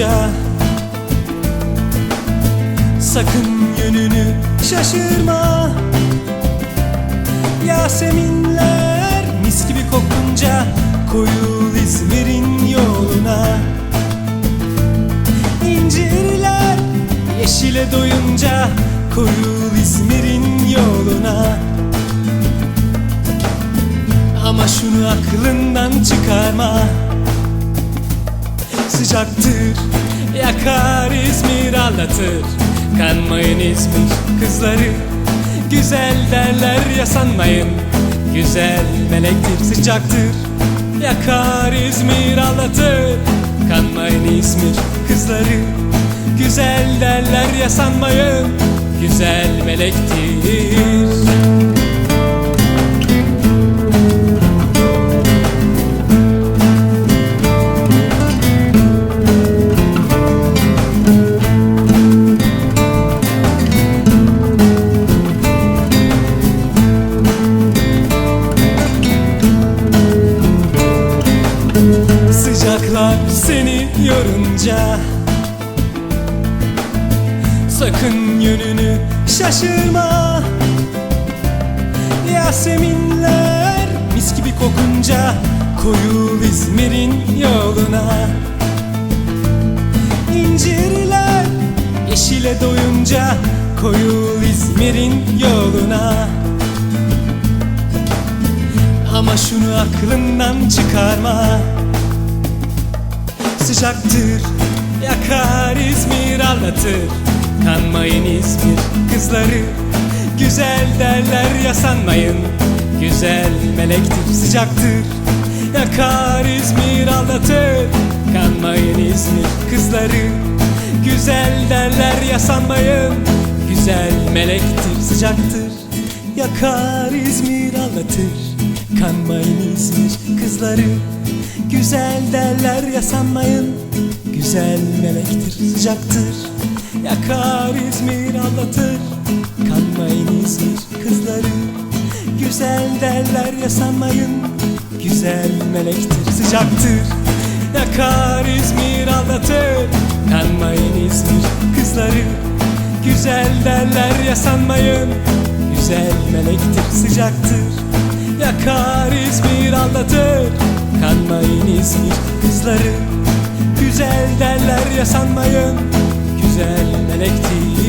olunca Sakın yönünü şaşırma. Yaseminler mis gibi kokunca Koyul İzmir'in yoluna. İncirler yeşile doyunca Koyul İzmir'in yoluna. Ama şunu aklından çıkarma. Sıcaktır, yakar İzmir anlatır Kanmayın İzmir kızları. Güzel derler ya sanmayın. Güzel melektir sıcaktır. Yakar İzmir anlatır Kanmayın İzmir kızları. Güzel derler ya sanmayın. Güzel melektir seni yorunca. Sakın yönünü şaşırma. Yaseminler mis gibi kokunca Koyul İzmir'in yoluna. İncirler yeşile doyunca Koyul İzmir'in yoluna. Ama şunu aklından çıkarma Sıcaktır, yakar İzmir anlatır. Kanmayın İzmir kızları. Güzel derler ya sanmayın. Güzel melektir, sıcaktır. Yakar İzmir anlatır. Kanmayın İzmir kızları. Güzel derler ya sanmayın. Güzel melektir, sıcaktır. Yakar İzmir anlatır. Kanmayın İzmir kızları Güzel derler ya sanmayın Güzel melektir sıcaktır. Yakar İzmir anlatır Kanmayın İzmir kızları. Güzel derler ya sanmayın Güzel melektir sıcaktır. Yakar İzmir anlatır Kanmayın İzmir kızları. Güzel derler ya sanmayın Güzel melektir sıcaktır. Yakar İzmir anlatır Kanmayın İzmir kızları. Güzel derler ya sanmayın. Güzel melektir